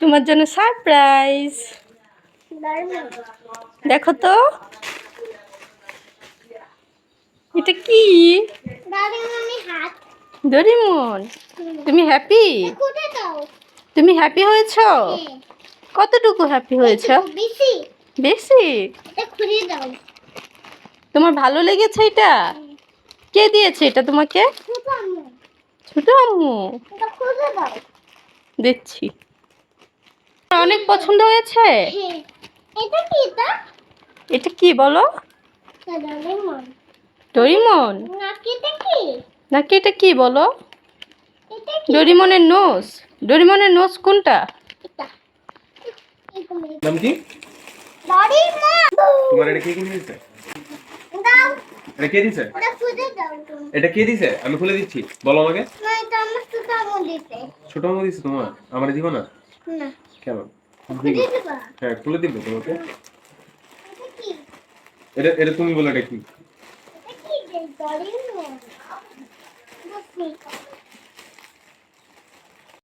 তোমার জন্য সারপ্রাইজ। দেখো তো। এটা কি? ডরিমন তুমি হ্যাপি তুমি হ্যাপি হয়েছো? হ্যাঁ। কতটুকু হ্যাপি হয়েছো? বেশি। তোমার ভালো লেগেছে এটা? কে দিয়েছে এটা তোমাকে? ছোট আম্মু। দেখছি। অনেক পছন্দ হয়েছে? হ্যাঁ। এটা কি এটা? এটা কি বলো? ডরিমন না কি এটা কি? নাকি এটা কি বলো? এটা কি? ডরিমনের নোস ডরিমনের নোজ কোনটা? নাম কি? তোমার এটা কে কিনে এটা কে দিছে? এটা খুলে দাও তুমি এটা কে দিছে? আমি খুলে দিচ্ছি। বলো আমাকে। না এটা আমার ছোট মামা দিছে। তোমার? আমার দিব না? না। কেন? হ্যাঁ খুলে দিব তোমাকে। এটা এটা তুমি বলো এটা কি?